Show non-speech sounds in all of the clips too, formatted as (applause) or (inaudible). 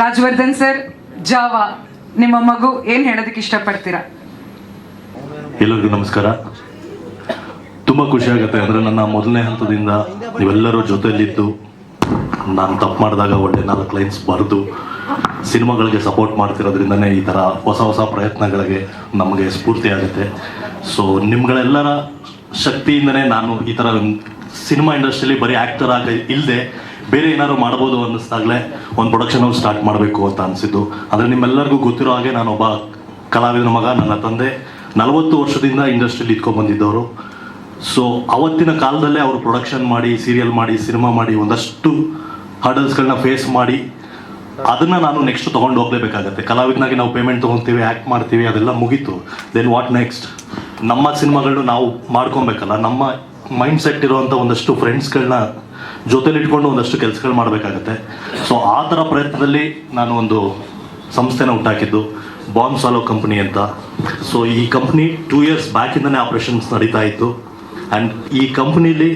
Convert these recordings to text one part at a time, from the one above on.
Rajyavardhan sir, ಜಾವ, ನಿಮ್ಮ ಮಗು ಏನ್ ಹೇಳೋದಕ್ಕೆ ಇಷ್ಟಪಡ್ತೀರಾ? ಎಲ್ಲರಿಗೂ ನಮಸ್ಕಾರ. ತುಂಬ ಖುಷಿ ಆಗುತ್ತೆ ಅಂದರೆ ನನ್ನ ಮೊದಲನೇ ಹಂತದಿಂದ ನೀವೆಲ್ಲರೂ ಜೊತೆಯಲ್ಲಿದ್ದು ನಾನು ತಪ್ಪು ಮಾಡಿದಾಗ ಒಳ್ಳೆ ನಾಲ್ಕು ಲೈನ್ಸ್ ಬರೆದು ಸಿನಿಮಾಗಳಿಗೆ ಸಪೋರ್ಟ್ ಮಾಡ್ತಿರೋದ್ರಿಂದನೇ ಈ ಥರ ಹೊಸ ಹೊಸ ಪ್ರಯತ್ನಗಳಿಗೆ ನಮಗೆ ಸ್ಫೂರ್ತಿ ಆಗುತ್ತೆ. ಸೊ ನಿಮ್ಗಳೆಲ್ಲರ ಶಕ್ತಿಯಿಂದನೇ ನಾನು ಈ ಥರ ಸಿನಿಮಾ ಇಂಡಸ್ಟ್ರಿಯಲ್ಲಿ ಬರೀ ಆ್ಯಕ್ಟರ್ ಆಗ ಇಲ್ಲದೆ ಬೇರೆ ಏನಾದ್ರು ಮಾಡ್ಬೋದು ಅನ್ನಿಸ್ದಾಗಲೇ ಒಂದು ಪ್ರೊಡಕ್ಷನ್ ಸ್ಟಾರ್ಟ್ ಮಾಡಬೇಕು ಅಂತ ಅನಿಸಿದ್ದು. ಅಂದರೆ ನಿಮ್ಮೆಲ್ಲರಿಗೂ ಗೊತ್ತಿರೋ ಹಾಗೆ ನಾನೊಬ್ಬ ಕಲಾವಿದನ ಮಗ, ನನ್ನ ತಂದೆ. ನಲವತ್ತು ವರ್ಷದಿಂದ ಇಂಡಸ್ಟ್ರಿಯಲ್ಲಿ ಇಟ್ಕೊಂಡು ಬಂದಿದ್ದವರು. ಸೊ ಅವತ್ತಿನ ಕಾಲದಲ್ಲೇ ಅವರು ಪ್ರೊಡಕ್ಷನ್ ಮಾಡಿ ಸೀರಿಯಲ್ ಮಾಡಿ ಸಿನಿಮಾ ಮಾಡಿ ಒಂದಷ್ಟು ಹರ್ಡಲ್ಸ್ಗಳನ್ನ ಫೇಸ್ ಮಾಡಿ, ಅದನ್ನ ನಾನು ನೆಕ್ಸ್ಟ್ ತಗೊಂಡು ಹೋಗ್ಲೇಬೇಕಾಗತ್ತೆ. ಕಲಾವಿದನಾಗಿ ನಾವು ಪೇಮೆಂಟ್ ತೊಗೊತೀವಿ ಆ್ಯಕ್ಟ್ ಮಾಡ್ತೀವಿ, ಅದೆಲ್ಲ ಮುಗೀತು. ದೆನ್ ವಾಟ್ ನೆಕ್ಸ್ಟ್ ನಮ್ಮ ಸಿನಿಮಾಗಳನ್ನ ನಾವು ಮಾಡ್ಕೊಬೇಕಲ್ಲ. ನಮ್ಮ ಮೈಂಡ್ ಸೆಟ್ ಇರುವಂಥ ಒಂದಷ್ಟು ಫ್ರೆಂಡ್ಸ್ಗಳನ್ನ ಜೊತೆಲಿ ಇಟ್ಕೊಂಡು ಒಂದಷ್ಟು ಕೆಲಸಗಳು ಮಾಡಬೇಕಾಗತ್ತೆ. ಸೊ ಆ ಥರ ಪ್ರಯತ್ನದಲ್ಲಿ ನಾನು ಒಂದು ಸಂಸ್ಥೆನ ಉಂಟಾಕಿದ್ದು ಬಾಂಬ್ ಸಾಲೋ ಕಂಪ್ನಿ ಅಂತ. ಸೊ ಈ ಕಂಪ್ನಿ ಟೂ ಇಯರ್ಸ್ ಬ್ಯಾಕಿಂದನೇ ಆಪ್ರೇಷನ್ಸ್ ನಡೀತಾ ಇತ್ತು. ಆ್ಯಂಡ್ ಈ ಕಂಪ್ನೀಲಿ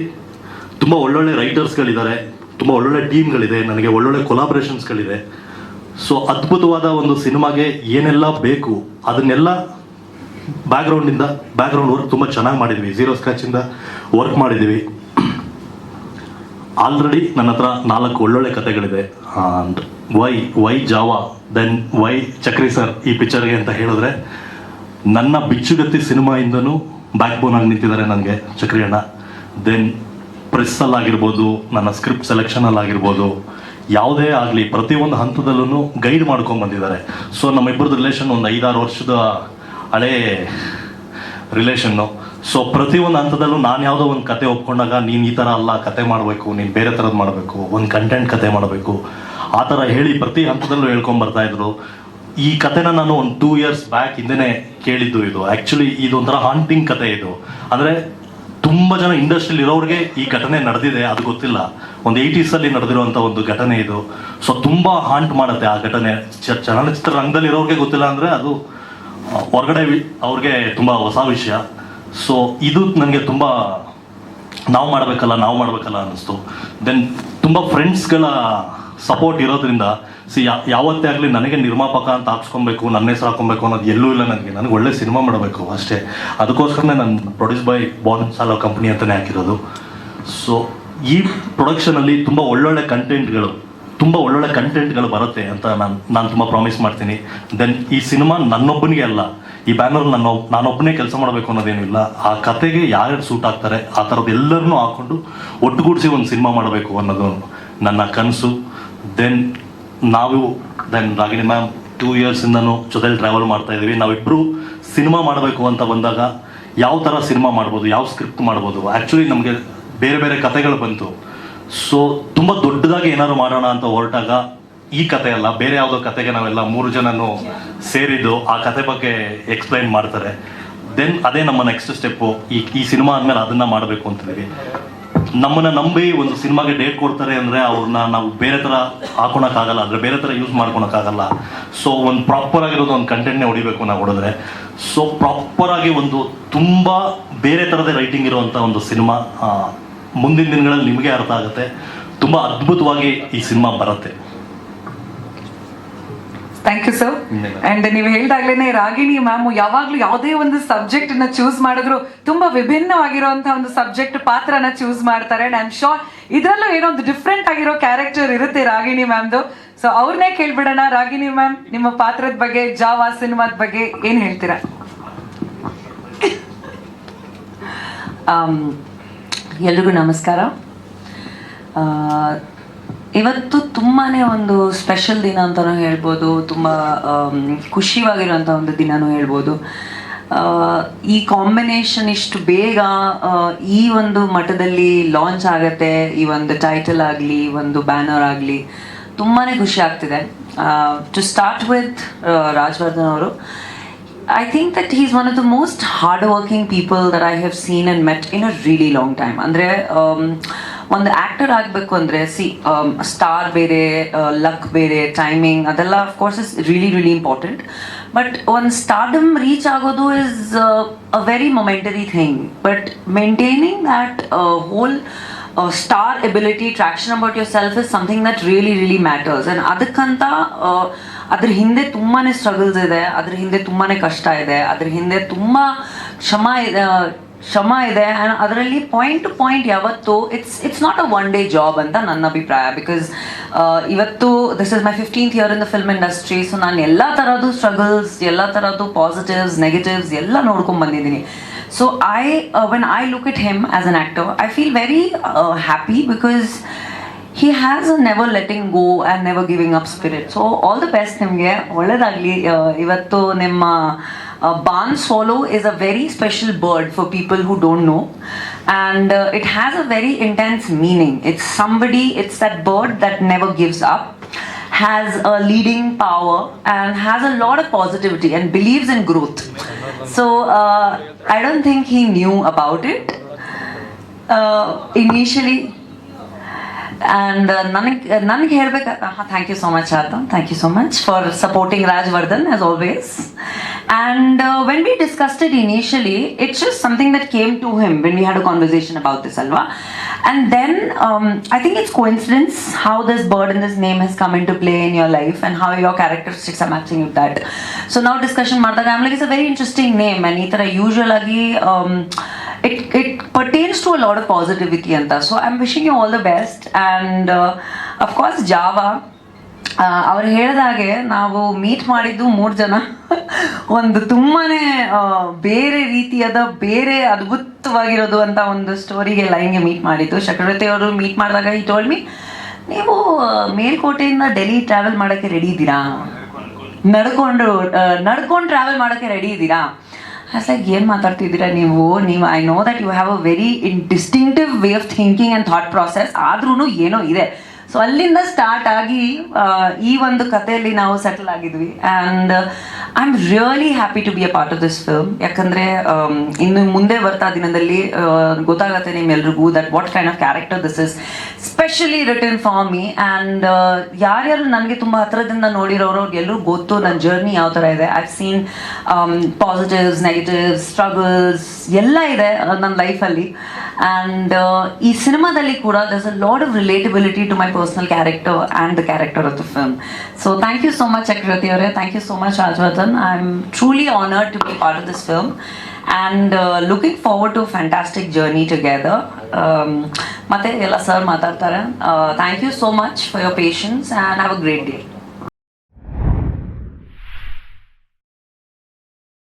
ತುಂಬ ಒಳ್ಳೊಳ್ಳೆ ರೈಟರ್ಸ್ಗಳಿದ್ದಾರೆ ತುಂಬ ಒಳ್ಳೊಳ್ಳೆ ಟೀಮ್ಗಳಿದೆ ನನಗೆ ಒಳ್ಳೊಳ್ಳೆ ಕೊಲಾಬ್ರೇಷನ್ಸ್ಗಳಿದೆ ಸೊ ಅದ್ಭುತವಾದ ಒಂದು ಸಿನಿಮಾಗೆ ಏನೆಲ್ಲ ಬೇಕು, ಅದನ್ನೆಲ್ಲ ಬ್ಯಾಕ್ಗ್ರೌಂಡಿಂದ ಬ್ಯಾಕ್ಗ್ರೌಂಡ್ ವರ್ಕ್ ತುಂಬ ಚೆನ್ನಾಗಿ ಮಾಡಿದ್ವಿ. ಝೀರೋ ಸ್ಕ್ರಾಚಿಂದ ವರ್ಕ್ ಮಾಡಿದ್ದೀವಿ ಆಲ್ರೆಡಿ ನನ್ನ ಹತ್ರ ನಾಲ್ಕು ಒಳ್ಳೊಳ್ಳೆ ಕತೆಗಳಿದೆ ವೈ ವೈ ಜಾವಾ ದೆನ್ ವೈ ಚಕ್ರಿ ಸರ್ ಈ ಪಿಕ್ಚರ್ಗೆ ಅಂತ ಹೇಳಿದ್ರೆ, ನನ್ನ ಬಿಚ್ಚುಗತ್ತಿ ಸಿನಿಮಾಯಿಂದನೂ ಬ್ಯಾಕ್ ಬೋನ್ ಆಗಿ ನಿಂತಿದ್ದಾರೆ ನನಗೆ ಚಕ್ರಿ ಅಣ್ಣ. ದೆನ್ ಪ್ರೆಸ್ಸಲ್ಲಾಗಿರ್ಬೋದು ನನ್ನ ಸ್ಕ್ರಿಪ್ಟ್ ಸೆಲೆಕ್ಷನಲ್ಲಾಗಿರ್ಬೋದು ಯಾವುದೇ ಆಗಲಿ ಪ್ರತಿಯೊಂದು ಹಂತದಲ್ಲೂ ಗೈಡ್ ಮಾಡ್ಕೊಂಡು ಬಂದಿದ್ದಾರೆ. ಸೊ ನಮ್ಮಿಬ್ಬರದ್ದು ರಿಲೇಷನ್ ಒಂದು ಐದಾರು ವರ್ಷದ ಹಳೇ ರಿಲೇಷನ್ನು ಸೊ ಪ್ರತಿಯೊಂದು ಹಂತದಲ್ಲೂ ನಾನು ಯಾವುದೋ ಒಂದು ಕತೆ ಒಪ್ಕೊಂಡಾಗ, ನೀನು ಈ ಥರ ಅಲ್ಲ, ಕತೆ ಮಾಡಬೇಕು, ನೀನು ಬೇರೆ ಥರದ್ದು ಮಾಡಬೇಕು, ಒಂದು ಕಂಟೆಂಟ್ ಕತೆ ಮಾಡಬೇಕು. ಆ ಥರ ಹೇಳಿ ಪ್ರತಿ ಹಂತದಲ್ಲೂ ಹೇಳ್ಕೊಂಡ್ ಬರ್ತಾ ಇದ್ರು. ಈ ಕತೆನ ನಾನು ಒಂದು ಟೂ ಇಯರ್ಸ್ ಬ್ಯಾಕ್ ಹಿಂದೆ ಕೇಳಿದ್ದು ಇದು. ಆ್ಯಕ್ಚುಲಿ ಇದೊಂಥರ ಹಾಂಟಿಂಗ್ ಕತೆ ಇದು. ಅಂದರೆ, ತುಂಬ ಜನ ಇಂಡಸ್ಟ್ರಿಯಲ್ಲಿ ಇರೋರಿಗೆ ಈ ಘಟನೆ ನಡೆದಿದೆ, ಅದು ಗೊತ್ತಿಲ್ಲ. ಒಂದು ಏಯ್ಟೀಸಲ್ಲಿ ನಡೆದಿರುವಂಥ ಒಂದು ಘಟನೆ ಇದು. ಸೊ ತುಂಬ ಹಾಂಟ್ ಮಾಡುತ್ತೆ ಆ ಘಟನೆ. ಚಲನಚಿತ್ರ ರಂಗದಲ್ಲಿ ಇರೋರಿಗೆ ಗೊತ್ತಿಲ್ಲ ಅಂದರೆ ಅದು ಹೊರಗಡೆ ಅವ್ರಿಗೆ ತುಂಬ ಹೊಸ ವಿಷಯ. ಸೊ ಇದು ನನಗೆ ತುಂಬ ನಾವು ಮಾಡಬೇಕಲ್ಲ ನಾವು ಮಾಡಬೇಕಲ್ಲ ಅನ್ನಿಸ್ತು. ದೆನ್ ತುಂಬ ಫ್ರೆಂಡ್ಸ್ಗಳ ಸಪೋರ್ಟ್ ಇರೋದ್ರಿಂದ ಸಿ ಯಾವತ್ತೇ ಆಗಲಿ ನನಗೆ ನಿರ್ಮಾಪಕ ಅಂತ ಹಾಕ್ಸ್ಕೊಬೇಕು, ನನ್ನ ಹೆಸರು ಹಾಕೊಬೇಕು ಅನ್ನೋದು ಎಲ್ಲೂ ಇಲ್ಲ ನನಗೆ. ನನಗೆ ಒಳ್ಳೆ ಸಿನಿಮಾ ಮಾಡಬೇಕು ಅಷ್ಟೇ. ಅದಕ್ಕೋಸ್ಕರನೇ ನಾನು ಪ್ರೊಡ್ಯೂಸ್ ಬೈ ಬಾನ್ ಸಾಲೋ ಕಂಪ್ನಿ ಅಂತಲೇ ಹಾಕಿರೋದು. ಸೊ ಈ ಪ್ರೊಡಕ್ಷನಲ್ಲಿ ತುಂಬ ಒಳ್ಳೊಳ್ಳೆ ಕಂಟೆಂಟ್ಗಳು ತುಂಬ ಒಳ್ಳೊಳ್ಳೆ ಕಂಟೆಂಟ್ಗಳು ಬರುತ್ತೆ ಅಂತ ನಾನು ನಾನು ತುಂಬ ಪ್ರಾಮಿಸ್ ಮಾಡ್ತೀನಿ. ದೆನ್ ಈ ಸಿನಿಮಾ ನನ್ನೊಬ್ಬನಿಗೆ ಅಲ್ಲ ಈ ಬ್ಯಾನರ್ ನಾನು ನಾನೊಬ್ಬನೇ ಕೆಲಸ ಮಾಡಬೇಕು ಅನ್ನೋದೇನಿಲ್ಲ ಆ ಕತೆಗೆ ಯಾರ್ಯಾರು ಸೂಟ್ ಆಗ್ತಾರೆ, ಆ ಥರದ್ದು ಎಲ್ಲರನ್ನೂ ಹಾಕ್ಕೊಂಡು ಒಟ್ಟುಗೂಡಿಸಿ ಒಂದು ಸಿನಿಮಾ ಮಾಡಬೇಕು ಅನ್ನೋದು ನನ್ನ ಕನಸು. ದೆನ್ ನಾವು ದೆನ್ ರಾಗಿಣಿ ಮ್ಯಾಮ್ ಟೂ ಇಯರ್ಸಿಂದನೂ ಜೊತೆಲಿ ಟ್ರಾವೆಲ್ ಮಾಡ್ತಾ ಇದ್ದೀವಿ. ನಾವಿಬ್ಬರು ಸಿನಿಮಾ ಮಾಡಬೇಕು ಅಂತ ಬಂದಾಗ ಯಾವ ಥರ ಸಿನಿಮಾ ಮಾಡ್ಬೋದು, ಯಾವ ಸ್ಕ್ರಿಪ್ಟ್ ಮಾಡ್ಬೋದು? ಆ್ಯಕ್ಚುಲಿ ನಮಗೆ ಬೇರೆ ಬೇರೆ ಕತೆಗಳು ಬಂತು. ಸೊ ತುಂಬ ದೊಡ್ಡದಾಗಿ ಏನಾದ್ರು ಮಾಡೋಣ ಅಂತ ಹೊರಟಾಗ ಈ ಕತೆ ಅಲ್ಲ ಬೇರೆ ಯಾವುದೋ ಕತೆಗೆ ನಾವೆಲ್ಲ ಮೂರು ಜನನು ಸೇರಿದ್ದು ಆ ಕತೆ ಬಗ್ಗೆ ಎಕ್ಸ್ಪ್ಲೈನ್ ಮಾಡ್ತಾರೆ. ದೆನ್ ಅದೇ ನಮ್ಮ ನೆಕ್ಸ್ಟ್ ಸ್ಟೆಪ್ಪು ಈ ಈ ಸಿನಿಮಾ ಆದಮೇಲೆ ಅದನ್ನ ಮಾಡಬೇಕು ಅಂತಿದ್ದೀವಿ ನಮ್ಮನ್ನು ನಂಬಿ ಒಂದು ಸಿನಿಮಾಗೆ ಡೇಟ್ ಕೊಡ್ತಾರೆ ಅಂದರೆ ಅವ್ರನ್ನ ನಾವು ಬೇರೆ ಥರ ಹಾಕೊಳಕ್ಕಾಗಲ್ಲ, ಅಂದರೆ ಬೇರೆ ಥರ ಯೂಸ್ ಮಾಡ್ಕೊಳಕ್ಕಾಗಲ್ಲ. ಸೊ ಒಂದು ಪ್ರಾಪರ್ ಆಗಿರೋದು ಒಂದು ಕಂಟೆಂಟ್ನೇ ಹೊಡಿಬೇಕು ನಾವು ಹೊಡೆದ್ರೆ. ಸೊ ಪ್ರಾಪರ್ ಆಗಿ ಒಂದು ತುಂಬ ಬೇರೆ ಥರದೇ ರೈಟಿಂಗ್ ಇರುವಂಥ ಒಂದು ಸಿನಿಮಾ ಮುಂದಿನ ದಿನಗಳಲ್ಲಿ ನಿಮಗೆ ಅರ್ಥ ಆಗುತ್ತೆ. ತುಂಬ ಅದ್ಭುತವಾಗಿ ಈ ಸಿನಿಮಾ ಬರುತ್ತೆ. ಥ್ಯಾಂಕ್ ಯು ಸರ್ ಅಂಡ್ ನೀವು ಹೇಳ್ದಾಗ್ಲೇನೆ ರಾಗಿಣಿ ಮ್ಯಾಮ್ ಯಾವಾಗ್ಲೂ ಯಾವುದೇ ಒಂದು ಸಬ್ಜೆಕ್ಟ್ನ ಚೂಸ್ ಮಾಡಿದ್ರು ತುಂಬಾ ವಿಭಿನ್ನವಾಗಿರುವಂತಹ ಒಂದು ಸಬ್ಜೆಕ್ಟ್ ಪಾತ್ರನ ಚೂಸ್ ಮಾಡ್ತಾರೆ. ಅಂಡ್ ಐ ಆಮ್ ಶೋರ್ ಇದರಲ್ಲೂ ಏನೋ ಒಂದು ಡಿಫ್ರೆಂಟ್ ಆಗಿರೋ ಕ್ಯಾರೆಕ್ಟರ್ ಇರುತ್ತೆ ರಾಗಿಣಿ ಮ್ಯಾಮ್ದು ಸೊ ಅವ್ರನ್ನೇ ಕೇಳ್ಬಿಡೋಣ. ರಾಗಿಣಿ ಮ್ಯಾಮ್ ನಿಮ್ಮ ಪಾತ್ರದ ಬಗ್ಗೆ ಜಾವ ಸಿನಿಮಾದ ಬಗ್ಗೆ ಏನ್ ಹೇಳ್ತೀರಾ? ಆಮ್, ಎಲ್ರಿಗೂ ನಮಸ್ಕಾರ. ಆ, ಇವತ್ತು ತುಂಬಾನೇ ಒಂದು ಸ್ಪೆಷಲ್ ದಿನ ಅಂತಲೂ ಹೇಳ್ಬೋದು, ತುಂಬ ಖುಷಿವಾಗಿರುವಂಥ ಒಂದು ದಿನನೂ ಹೇಳ್ಬೋದು. ಈ ಕಾಂಬಿನೇಷನ್ ಇಷ್ಟು ಬೇಗ ಈ ಒಂದು ಮಠದಲ್ಲಿ ಲಾಂಚ್ ಆಗತ್ತೆ, ಈ ಒಂದು ಟೈಟಲ್ ಆಗಲಿ ಒಂದು ಬ್ಯಾನರ್ ಆಗಲಿ ತುಂಬಾ ಖುಷಿ ಆಗ್ತಿದೆ. ಟು ಸ್ಟಾರ್ಟ್ ವಿತ್ ರಾಜವರ್ಧನ್ ಅವರು I think that is one of the most hard working people that I have seen and met in a really long time ಅಂದರೆ ಒಂದು ಆಕ್ಟರ್ ಆಗಬೇಕು ಅಂದರೆ ಸಿ ಸ್ಟಾರ್ ಬೇರೆ ಲಕ್ ಬೇರೆ ಟೈಮಿಂಗ್ ಅದೆಲ್ಲ of course is really really important but ಒಂದು stardom reach ಆಗೋದು is a very momentary thing but maintaining that whole stability traction about yourself is something that really really matters and ಅದಕ್ಕಂತ ಆ, ಅದ್ರ ಹಿಂದೆ ತುಂಬಾ struggles ಇದೆ ಅದ್ರ ಹಿಂದೆ ತುಂಬಾ ಕಷ್ಟ ಇದೆ ಅದ್ರ ಹಿಂದೆ ತುಂಬ ಕ್ಷಮ ಇದೆ ಶ್ರಮ ಇದೆ. ಆ್ಯಂಡ್ ಅದರಲ್ಲಿ ಪಾಯಿಂಟ್ ಟು ಪಾಯಿಂಟ್ ಯಾವತ್ತು it's it's not a one day job ಅಂತ ನನ್ನ ಅಭಿಪ್ರಾಯ. ಬಿಕಾಸ್ ಇವತ್ತು this is my fifteenth year in the film industry so ನಾನು ಎಲ್ಲ ಥರದ್ದು ಸ್ಟ್ರಗಲ್ಸ್ ಎಲ್ಲ ಥರದ್ದು ಪಾಸಿಟಿವ್ಸ್ ನೆಗೆಟಿವ್ಸ್ ಎಲ್ಲ ನೋಡ್ಕೊಂಡು ಬಂದಿದ್ದೀನಿ. So I when I look it him as an actor I feel very happy because he has a never letting go and never giving up spirit so all the best ನಿಮಗೆ. ಒಳ್ಳೇದಾಗಲಿ ಇವತ್ತು ನಿಮ್ಮ Uh, barn swallow is a very special bird for people who don't know and uh, it has a very intense meaning. It's somebody, it's that bird that never gives up, has a leading power and has a lot of positivity and believes in growth. So uh, I don't think he knew about it. Uh, initially, and ನನಗೆ ನನಗೆ ಹೇಳ್ಬೇಕು thank you so much ಆತ thank you so much for supporting Rajvardhan as always and when we discussed it initially it's just something that came to him when we had a conversation about this ಅಲ್ವಾ and then I think it's coincidence how this bird in this name has come in to play in your life and how your characteristics are matching with that so ನಾವು discussion ಮಾಡಿದಾಗ ಆಮೇಲೆ it's a very interesting name and ಈ ಥರ usual ಆಗಿ um, it it pertains to a lot of positivity anta so i'm wishing you all the best. And uh, of course java ಅವ್ರು ಹೇಳಿದಾಗೆ ನಾವು meet ಮಾಡಿದ್ದು ಮೂರು ಜನ. (laughs) ಒಂದು ತುಂಬಾನೇ ಬೇರೆ ರೀತಿಯಾದ ಬೇರೆ ಅದ್ಭುತವಾಗಿರೋದು ಅಂತ ಒಂದು ಸ್ಟೋರಿಗೆ ಲೈನ್ಗೆ ಮೀಟ್ ಮಾಡಿದ್ದು. ಚಕ್ರವರ್ತಿ ಅವರು ಮೀಟ್ ಮಾಡಿದಾಗ ಈ ಟೋಲ್ಡ್ ಮಿ ನೀವು ಮೇಲ್ಕೋಟೆಯಿಂದ ಡೆಲ್ಲಿ ಟ್ರಾವೆಲ್ ಮಾಡೋಕ್ಕೆ ರೆಡಿ ಇದ್ದೀರಾ? ನಡ್ಕೊಂಡು ನಡ್ಕೊಂಡು ಟ್ರಾವೆಲ್ ಮಾಡೋಕ್ಕೆ ರೆಡಿ ಇದ್ದೀರಾ? ಲೈಕ್ ಏನು ಮಾತಾಡ್ತಿದ್ದೀರಾ ನೀವು? ನೀವು I know that you have a very in distinctive way of thinking and thought process ಆದ್ರೂ ಏನೋ ಇದೆ. ಸೊ ಅಲ್ಲಿಂದ ಸ್ಟಾರ್ಟ್ ಆಗಿ ಈ ಒಂದು ಕಥೆಯಲ್ಲಿ ನಾವು settle ಆಗಿದ್ವಿ. And I am really happy to be a part of this film ಯಾಕಂದರೆ ಇನ್ನು ಮುಂದೆ ಬರ್ತಾ ದಿನದಲ್ಲಿ ಗೊತ್ತಾಗತ್ತೆ ನಿಮ್ಮೆಲ್ರಿಗೂ that what kind of character this is specially written for me and ಯಾರ್ಯಾರು ನನಗೆ ತುಂಬ ಹತ್ರದಿಂದ ನೋಡಿರೋರು ಎಲ್ಲರೂ ಗೊತ್ತು ನನ್ನ ಜರ್ನಿ ಯಾವ ಥರ ಇದೆ. I seen positives negatives struggles ಎಲ್ಲ ಇದೆ ನನ್ನ ಲೈಫಲ್ಲಿ ಆ್ಯಂಡ್ ಈ ಸಿನಿಮಾದಲ್ಲಿ ಕೂಡ there's a lot of relatability to my personal character and the character of the film so thank you so much Chakravarthi ಅವರೇ. Thank you so much Rajavardhan I am truly honoured to be part of this film and looking forward to fantastic journey together ಮತ್ತೆ ಎಲ್ಲ sir ಮಾತಾಡ್ತಾರೆ. Thank you so much for your patience and have a great day